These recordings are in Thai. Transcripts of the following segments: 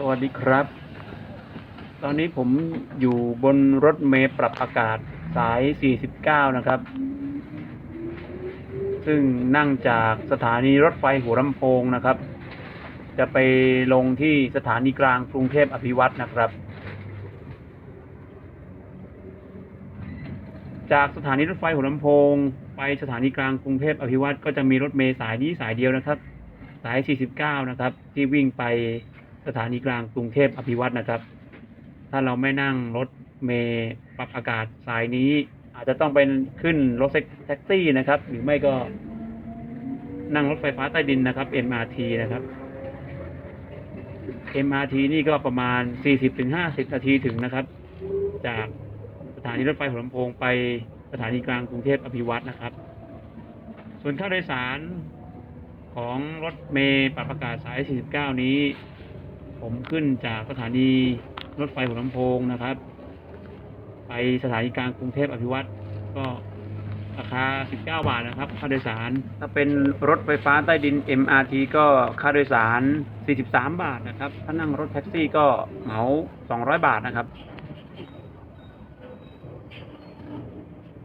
สวัสดีครับ ตอนนี้ผมอยู่บนรถเมล์ปรับอากาศสาย 49 นะครับ ซึ่งนั่งจากสถานีรถไฟหัวลำโพงนะครับ จะไปลงที่สถานีกลางกรุงเทพอภิวัตนะครับ จากสถานีรถไฟหัวลำโพง ไปสถานีกลางกรุงเทพอภิวัตก็จะมีรถเมล์สายนี้สายเดียวนะครับ สาย 49 นะครับ ที่วิ่งไป สถานีกลางกรุงเทพอภิวัตนะครับ ถ้าเราไม่นั่งรถเมล์ปรับอากาศสายนี้ อาจจะต้องเป็นขึ้นรถแท็กซี่นะครับ หรือไม่ก็นั่งรถไฟฟ้าใต้ดินนะครับ MRT นะครับ MRT นี่ก็ประมาณ 40-50 นาทีถึงนะครับ จากสถานีรถไฟหัวลำโพงไปสถานีกลางกรุงเทพอภิวัตนะครับ ส่วนค่าโดยสารของรถเมล์ปรับอากาศสาย 49 นี้ ผมขึ้นจากสถานีรถไฟหัวลำโพงนะครับ ไปสถานีกลางกรุงเทพอภิวัตรก็ราคา 19 บาทนะครับ ค่าโดยสาร ถ้าเป็นรถไฟฟ้าใต้ดิน MRT ก็ค่าโดยสาร 43 บาทนะครับ ถ้านั่งรถแท็กซี่ก็เหมา 200 บาทนะครับ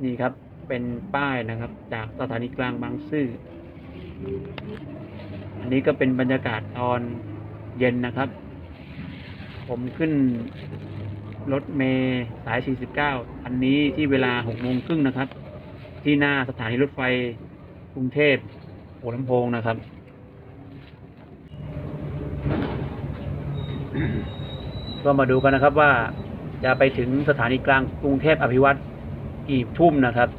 นี่ครับเป็นป้ายนะครับ จากสถานีกลางบางซื่อ อันนี้ก็เป็นบรรยากาศตอน เย็นนะครับ ผมขึ้นรถเมย์สาย 49 อันนี้ที่เวลา6โมงครึ่งนะครับ ที่หน้าสถานีรถไฟกรุงเทพหัวลำโพงนะครับ ก็มาดูกันนะครับว่าจะไปถึงสถานีกลางกรุงเทพอภิวัตกี่ทุ่มนะครับ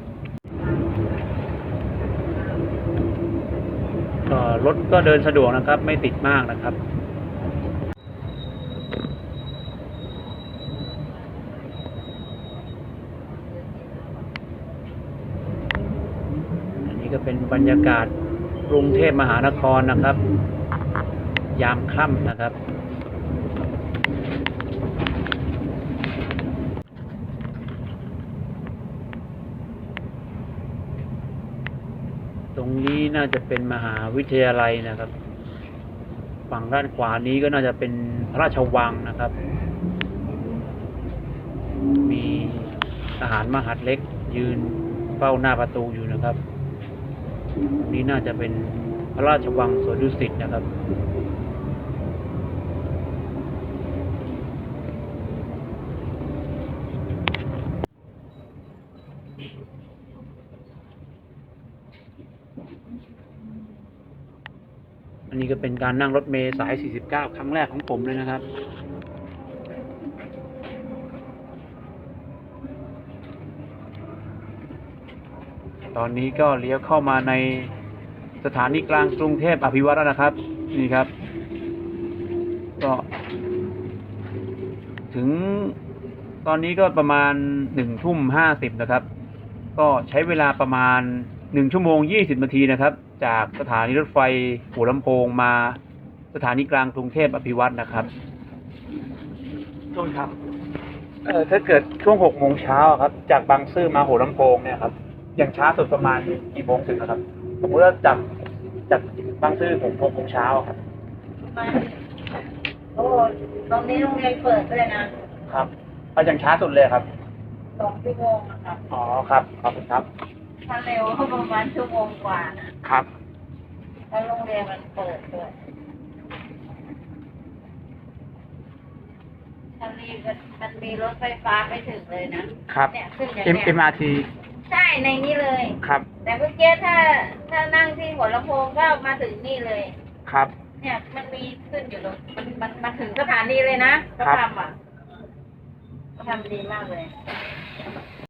ก็รถก็เดินสะดวกนะครับ ไม่ติดมากนะครับ อันนี้ ก็เป็นบรรยากาศกรุงเทพมหานครนะครับ ยามค่ำนะครับ ตรงนี้น่าจะเป็นมหาวิทยาลัยนะครับ ฝั่งด้านขวานี้ก็น่าจะเป็นพระราชวังนะครับ มีทหารมหาดเล็กยืนเฝ้าหน้าประตูอยู่นะครับ นี้น่าจะเป็นพระราชวังสวนดุสิตนะครับ อันนี้ก็เป็นการนั่งรถเมล์สาย 49 ครั้งแรกของผมเลยนะครับ ตอนนี้ก็เลี้ยวเข้ามาในสถานีกลางกรุงเทพอภิวัตแล้วนะครับ นี่ครับ ก็ ถึงตอนนี้ก็ประมาณหนึ่งทุ่มห้าสิบนะครับ ก็ใช้เวลาประมาณหนึ่งชั่วโมงยี่สิบนาทีนะครับ จากสถานีรถไฟหัวลำโพงมาสถานีกลางกรุงเทพอภิวัตนะครับช่วงครับ เอ่อถ้าเกิดช่วงหกโมงเช้าครับ จากบางซื่อมาหัวลำโพงเนี่ยครับ อย่างช้าสุดประมาณกี่โมงถึงนะครับสมมติว่าจากจากบางซื่อผมหกโมงเช้าอะครับมาโอ้ตรงนี้โรงเรียนเปิดด้วยนะครับเอาอย่างช้าสุดเลยครับสองชั่วโมงนะครับอ๋อครับขอบคุณครับถ้าเร็วก็ประมาณชั่วโมงกว่านะครับถ้าโรงเรียนมันเปิดด้วยถ้ารีบมันมันมีรถไฟฟ้าไปถึงเลยนะครับเนี่ยขึ้นอย่าง M เนี้ย MRT ใช่ในนี้เลย ครับ แต่เมื่อกี้ถ้าถ้านั่งที่หัวลำโพงก็มาถึงนี่เลย ครับ เนี่ยมันมีขึ้นอยู่ตรงมันมันมาถึงสถานีเลยนะเขาครับทำอะเขาทำดีมากเลย